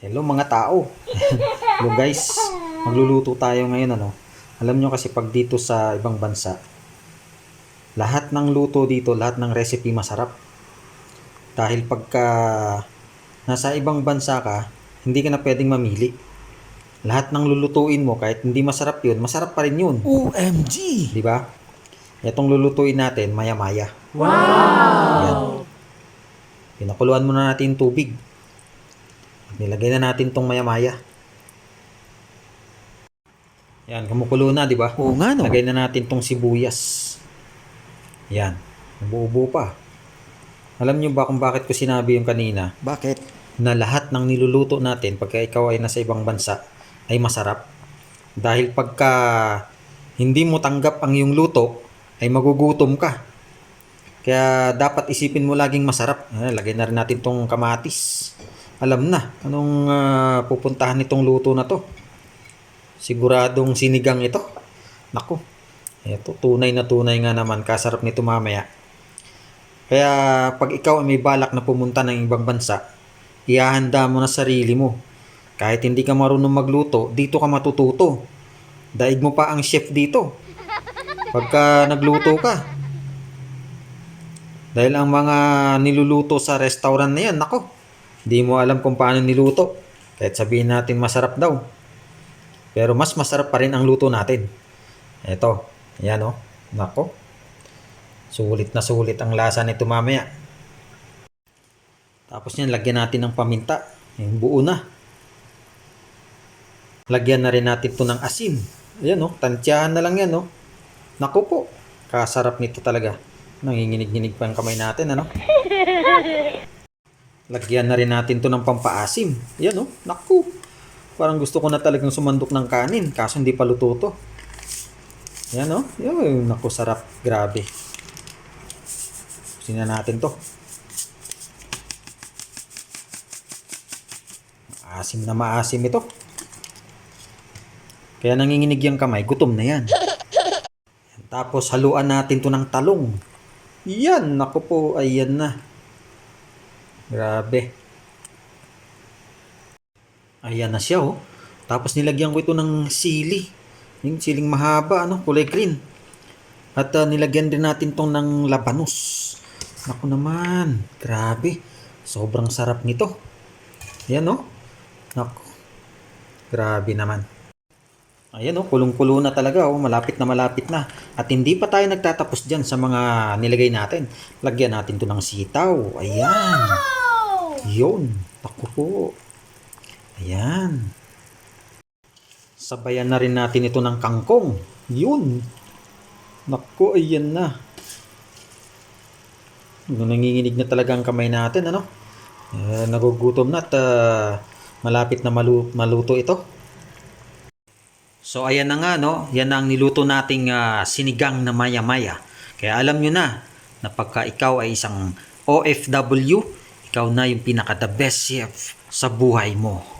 Hello mga tao. Hello guys. Magluluto tayo ngayon ano. Alam nyo kasi pag dito sa ibang bansa, lahat ng luto dito, lahat ng recipe masarap. Dahil pagka nasa ibang bansa ka, hindi ka na pwedeng mamili. Lahat ng lulutuin mo, kahit hindi masarap yun, masarap pa rin yun. OMG! Di ba? Itong lulutuin natin, maya-maya. Wow! Yan. Pinakuluan muna natin tubig. Nilagay na natin tong maya-maya. Yan, kumukulo na, di ba? Oo nga no. Lagay na natin tong sibuyas. Yan. Nabuubo pa. Alam nyo ba kung bakit ko sinabi yung kanina Bakit? na lahat ng niluluto natin pagka ikaw ay nasa ibang bansa ay masarap? Dahil pagka hindi mo tanggap ang iyong luto, ay magugutom ka. Kaya dapat isipin mo laging masarap. Ah, lagay na rin natin tong kamatis. Alam na anong ah, pupuntahan nitong luto na to. Siguradong sinigang ito. Nako. Ito, tunay na tunay nga naman. Kasarap nito mamaya. Kaya pag ikaw ay may balak na pumunta ng ibang bansa, ihahanda mo na sarili mo. Kahit hindi ka marunong magluto, dito ka matututo. Daig mo pa ang chef dito. Pagka nagluto ka. Dahil ang mga niluluto sa restaurant na yan, nako, hindi mo alam kung paano niluto. Kahit sabihin natin masarap daw. Pero mas masarap pa rin ang luto natin. Eto, yan o. Nako. Sulit na sulit ang lasa nito mamaya. Tapos yan, lagyan natin ng paminta. Yung buo na. Lagyan na rin natin to ng asin. Ayan o, tansyahan na lang yan o. Naku po, kasarap nito talaga. Nanginginig-ginig pa ang kamay natin, ano? Lagyan na rin natin to ng pampaasim. Ayan o, naku. Parang gusto ko na talagang sumandok ng kanin, kaso hindi pa luto to. Ayan o, yun, naku, sarap. Grabe. Pusin na natin to. Maasim na maasim ito. Kaya nanginginig yung kamay, gutom na yan. Yan, Tapos haluan natin to ng talong. Yan, naku po, ayan na. Grabe. Ayan na siya oh. Tapos nilagyan ko ito ng sili. Yung siling mahaba, ano, kulay green. At ah, nilagyan din natin tong ng labanos. Naku naman, grabe. Sobrang sarap nito. Ayan oh. Naku. Grabe naman. Ayan oh, kulong-kulo na talaga oh, malapit na malapit na. At hindi pa tayo nagtatapos diyan sa mga nilagay natin. Lagyan natin 'to ng sitaw. Ayan. Yun. Naku po. Ayan. Sabayan na rin natin ito ng kangkong. Yun. Naku, ayan na. Nanginginig na talaga ang kamay natin, ano? Eh, nagugutom na at ah, malapit na malu- maluto ito. So ayan na nga no, yan ang niluto nating ah, sinigang na maya-maya. Kaya alam nyo na na pagka ikaw ay isang OFW, ikaw na yung pinaka the best chef sa buhay mo.